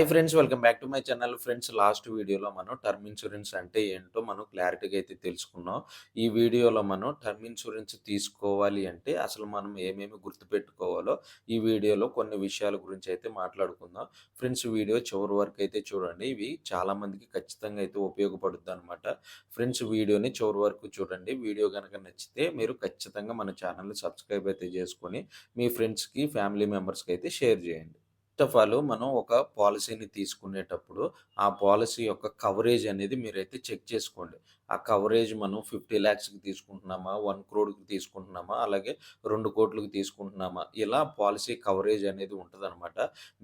Hi friends welcome back to my channel friends last వీడియోలో మనం term insurance అంటే ఏంటో మనం క్లారిటీగా అయితే తెలుసుకున్నాం. ఈ వీడియోలో మనం టర్మ్ ఇన్సూరెన్స్ తీసుకోవాలి అంటే అసలు మనం ఏమేమి గుర్తుపెట్టుకోవాలో ఈ వీడియోలో కొన్ని విషయాల గురించి అయితే మాట్లాడుకుందాం. ఫ్రెండ్స్ వీడియో చివరి వరకు అయితే చూడండి. ఇవి చాలామందికి ఖచ్చితంగా అయితే ఉపయోగపడుద్ది అనమాట ఫ్రెండ్స్ వీడియోని చివరి వరకు చూడండి. వీడియో కనుక నచ్చితే మీరు ఖచ్చితంగా మన ఛానల్ని సబ్స్క్రైబ్ అయితే చేసుకొని మీ ఫ్రెండ్స్కి ఫ్యామిలీ మెంబర్స్కి అయితే షేర్ చేయండి. ఫస్ట్ ఆఫ్ ఆల్ మనం ఒక పాలసీని తీసుకునేటప్పుడు ఆ పాలసీ యొక్క కవరేజ్ అనేది మీరైతే చెక్ చేసుకోండి. ఆ కవరేజ్ మనం ఫిఫ్టీ ల్యాక్స్కి తీసుకుంటున్నామా? వన్ క్రోడ్కి తీసుకుంటున్నామా? అలాగే రెండు కోట్లకి తీసుకుంటున్నామా? ఇలా పాలసీ కవరేజ్ అనేది ఉంటుంది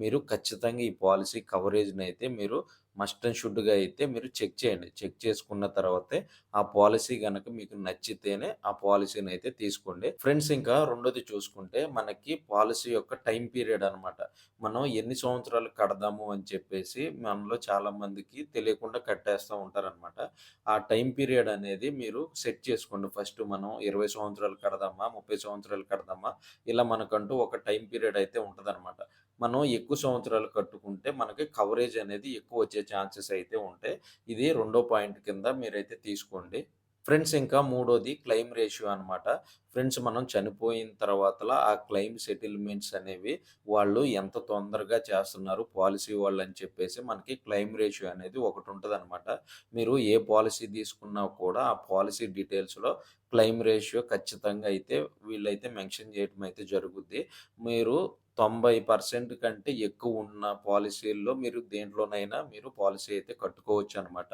మీరు ఖచ్చితంగా ఈ పాలసీ కవరేజ్ని అయితే మీరు మస్ట్ అండ్ షుడ్గా అయితే మీరు చెక్ చేయండి. చెక్ చేసుకున్న తర్వాతే ఆ పాలసీ కనుక మీకు నచ్చితేనే ఆ పాలసీని అయితే తీసుకోండి. ఫ్రెండ్స్ ఇంకా రెండోది చూసుకుంటే మనకి పాలసీ యొక్క టైం పీరియడ్ అనమాట మనం ఎన్ని సంవత్సరాలు కడదాము అని చెప్పేసి మనలో చాలా మందికి తెలియకుండా కట్టేస్తూ ఉంటారనమాట ఆ టైం పీరియడ్ అనేది మీరు సెట్ చేసుకోండి. ఫస్ట్ మనం ఇరవై సంవత్సరాలు కడదామా ముప్పై సంవత్సరాలు కడదామా ఇలా మనకంటూ ఒక టైం పీరియడ్ అయితే ఉంటుందన్నమాట. మనం ఎక్కువ సంవత్సరాలు కట్టుకుంటే మనకి కవరేజ్ అనేది ఎక్కువ వచ్చే ఛాన్సెస్ అయితే ఉంటాయి. ఇది రెండో పాయింట్ కింద మీరైతే తీసుకోండి. ఫ్రెండ్స్ ఇంకా మూడోది క్లెయిమ్ రేషియో అనమాట ఫ్రెండ్స్ మనం చనిపోయిన తర్వాత ఆ క్లెయిమ్ సెటిల్మెంట్స్ అనేవి వాళ్ళు ఎంత తొందరగా చేస్తున్నారు పాలసీ వాళ్ళు అని చెప్పేసి మనకి క్లెయిమ్ రేషియో అనేది ఒకటి ఉంటుంది అనమాట మీరు ఏ పాలసీ తీసుకున్నా కూడా ఆ పాలసీ డీటెయిల్స్లో క్లెయిమ్ రేషియో ఖచ్చితంగా అయితే వీళ్ళైతే మెన్షన్ చేయడం అయితే జరుగుద్ది. మీరు తొంభై పర్సెంట్ కంటే ఎక్కువ ఉన్న పాలసీల్లో మీరు దేంట్లోనైనా మీరు పాలసీ అయితే కట్టుకోవచ్చు అనమాట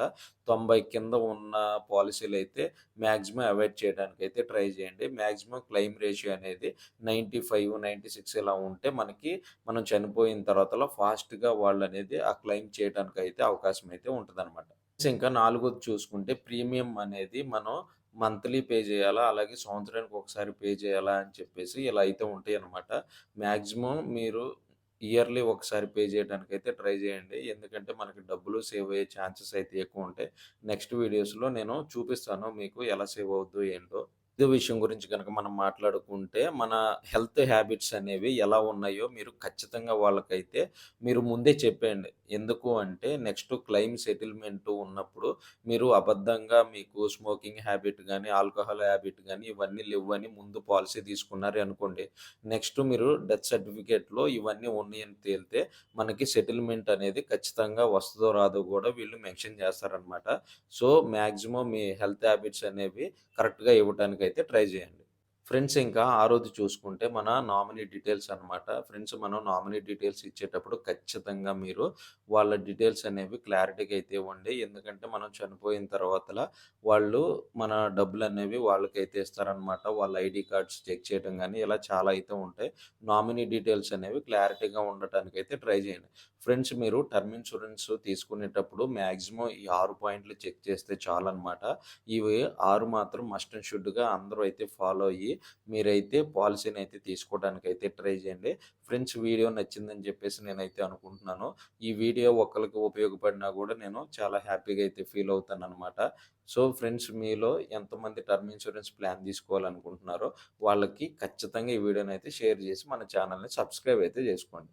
తొంభై కింద ఉన్న పాలసీలు అయితే మ్యాక్సిమం అవాయిడ్ చేయడానికి అయితే ట్రై చేయండి. మ్యాక్సిమం క్లెయిమ్ రేషియో అనేది నైంటీ ఫైవ్ నైంటీ సిక్స్ ఇలా ఉంటే మనకి మనం చనిపోయిన తర్వాతలో ఫాస్ట్గా వాళ్ళు అనేది ఆ క్లెయిమ్ చేయడానికి అయితే అవకాశం అయితే ఉంటుంది అనమాట ఇంకా నాలుగోది చూసుకుంటే ప్రీమియం అనేది మనం మంత్లీ పే చేయాలా? అలాగే సంవత్సరానికి ఒకసారి పే చేయాలా? అని చెప్పేసి ఇలా అయితే ఉంటాయి అనమాట మ్యాక్సిమం మీరు ఇయర్లీ ఒకసారి పే చేయడానికి అయితే ట్రై చేయండి. ఎందుకంటే మనకి డబ్బులు సేవ్ అయ్యే ఛాన్సెస్ అయితే ఎక్కువ ఉంటాయి. నెక్స్ట్ వీడియోస్లో నేను చూపిస్తాను మీకు ఎలా సేవ్ అవుద్దు ఏంటో. ఇదే విషయం గురించి కనుక మనం మాట్లాడుకుంటే మన హెల్త్ హ్యాబిట్స్ అనేవి ఎలా ఉన్నాయో మీరు ఖచ్చితంగా వాళ్ళకైతే మీరు ముందే చెప్పండి ఎందుకు అంటే నెక్స్ట్ క్లెయిమ్ సెటిల్మెంట్ ఉన్నప్పుడు మీరు అబద్ధంగా మీకు స్మోకింగ్ హ్యాబిట్ కానీ ఆల్కహాల్ హ్యాబిట్ కానీ ఇవన్నీ లేవని ముందు పాలసీ తీసుకున్నారు అనుకోండి. నెక్స్ట్ మీరు డెత్ సర్టిఫికేట్లో ఇవన్నీ ఉన్నాయని తేలితే మనకి సెటిల్మెంట్ అనేది ఖచ్చితంగా వస్తుందో రాదో కూడా వీళ్ళు మెన్షన్ చేస్తారనమాట సో మ్యాక్సిమం మీ హెల్త్ హ్యాబిట్స్ అనేవి కరెక్ట్గా ఇవ్వడానికి అయితే ట్రై చేయండి. ఫ్రెండ్స్ ఇంకా ఆ రోజు చూసుకుంటే మన నామినీ డీటెయిల్స్ అనమాట ఫ్రెండ్స్ మనం నామినీ డీటెయిల్స్ ఇచ్చేటప్పుడు ఖచ్చితంగా మీరు వాళ్ళ డీటెయిల్స్ అనేవి క్లారిటీగా అయితే ఇవ్వండి. ఎందుకంటే మనం చనిపోయిన తర్వాత వాళ్ళు మన డబ్బులు అనేవి వాళ్ళకైతే ఇస్తారనమాట వాళ్ళ ఐడి కార్డ్స్ చెక్ చేయడం కానీ ఇలా చాలా అయితే ఉంటాయి. నామినీ డీటెయిల్స్ అనేవి క్లారిటీగా ఉండటానికి అయితే ట్రై చేయండి. ఫ్రెండ్స్ మీరు టర్మ్ ఇన్సూరెన్స్ తీసుకునేటప్పుడు మ్యాక్సిమం ఈ ఆరు పాయింట్లు చెక్ చేస్తే చాలన్నమాట ఇవి ఆరు మాత్రం మస్ట్ అండ్ షుడ్గా అందరూ అయితే ఫాలో అయ్యి మీరైతే పాలసీని అయితే తీసుకోవడానికి అయితే ట్రై చేయండి. ఫ్రెండ్స్ వీడియో నచ్చిందని చెప్పేసి నేనైతే అనుకుంటున్నాను. ఈ వీడియో ఒకరికి ఉపయోగపడినా కూడా నేను చాలా హ్యాపీగా అయితే ఫీల్ అవుతాను అనమాట సో ఫ్రెండ్స్ మీలో ఎంతమంది టర్మ్ ఇన్సూరెన్స్ ప్లాన్ తీసుకోవాలనుకుంటున్నారో వాళ్ళకి ఖచ్చితంగా ఈ వీడియోని అయితే షేర్ చేసి మన ఛానల్ని సబ్స్క్రైబ్ అయితే చేసుకోండి.